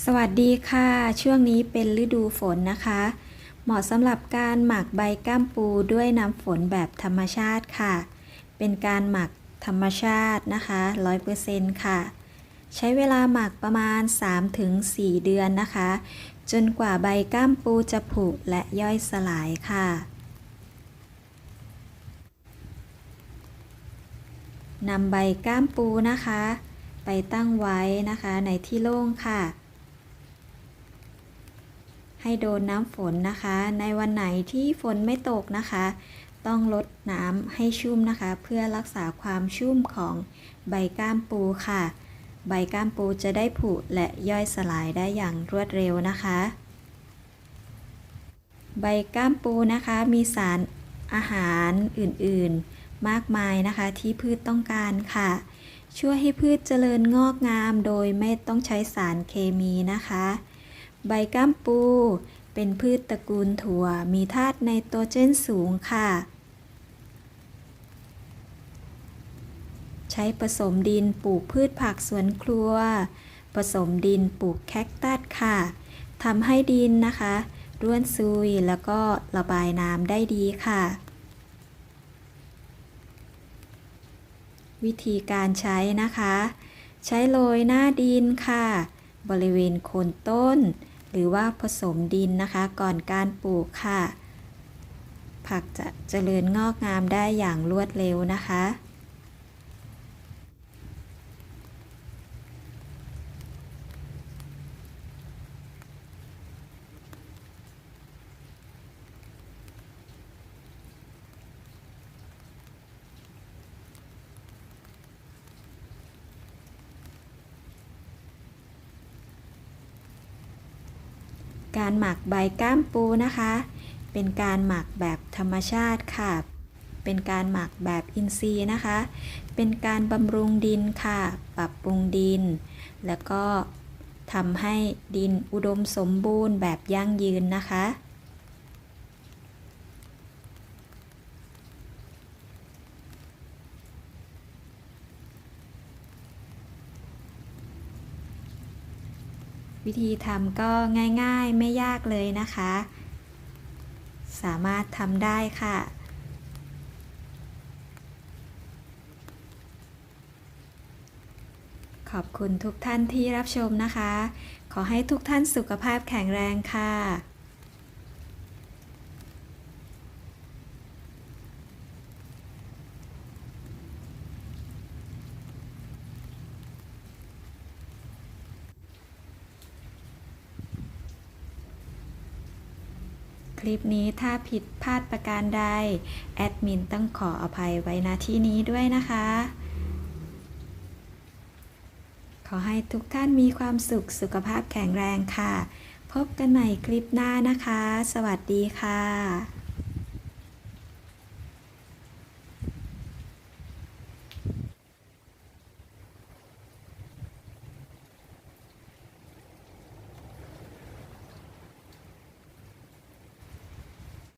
สวัสดีค่ะ ช่วงนี้เป็นฤดูฝนนะคะ เหมาะสำหรับการหมักใบก้ามปูด้วยน้ำฝนแบบธรรมชาติค่ะ เป็นการหมักธรรมชาตินะคะ100%ค่ะ ใช้เวลาหมักประมาณ 3-4 เดือนนะคะ จนกว่าใบก้ามปูจะผุและย่อยสลายค่ะนำใบก้ามปูนะคะ ไปตั้งไว้นะคะในที่โล่งค่ะ ให้โดนน้ำฝนนะคะ ในวันไหนที่ฝนไม่ตกนะคะ ต้องลดน้ำให้ชุ่มนะคะ เพื่อรักษาความชุ่มของใบก้ามปูค่ะ ใบก้ามปูจะได้ผุและย่อยสลายได้อย่างรวดเร็วนะคะ ใบก้ามปูนะคะมีสารอาหารอื่นๆ มากมายนะคะที่พืชต้องการค่ะ ช่วยให้พืชเจริญงอกงามโดยไม่ต้องใช้สารเคมีนะคะ ใบก้ามปู เป็นพืชตระกูลถั่ว มีธาตุไนโตรเจนสูงค่ะ ใช้ผสมดินปลูกพืชผักสวนครัว ผสมดินปลูกแคคตัสค่ะทำให้ดินนะคะร่วนซุยแล้วก็ระบายน้ำได้ดีค่ะ วิธีการใช้นะคะ ใช้โรยหน้าดินค่ะ บริเวณโคนต้น หรือว่าผสมดินนะคะ ก่อนการปลูกค่ะ ผักจะเจริญงอกงามได้อย่างรวดเร็วนะคะ การหมักใบก้ามปูนะคะ เป็นการหมักแบบธรรมชาติค่ะ เป็นการหมักแบบอินทรีย์นะคะ เป็นการบำรุงดินค่ะ ปรับปรุงดิน แล้วก็ทำให้ดินอุดมสมบูรณ์แบบยั่งยืนนะคะ วิธีทำก็ง่ายๆไม่ยากเลยนะคะ สามารถทำได้ค่ะ ขอบคุณทุกท่านที่รับชมนะคะ ขอให้ทุกท่านสุขภาพแข็งแรงค่ะ คลิปนี้ถ้าผิดพลาดประการใด แอดมินต้องขออภัยไว้ณที่นี้ด้วยนะคะ ขอให้ทุกท่านมีความสุขสุขภาพแข็งแรงค่ะ พบกันใหม่คลิปหน้านะคะ สวัสดีค่ะ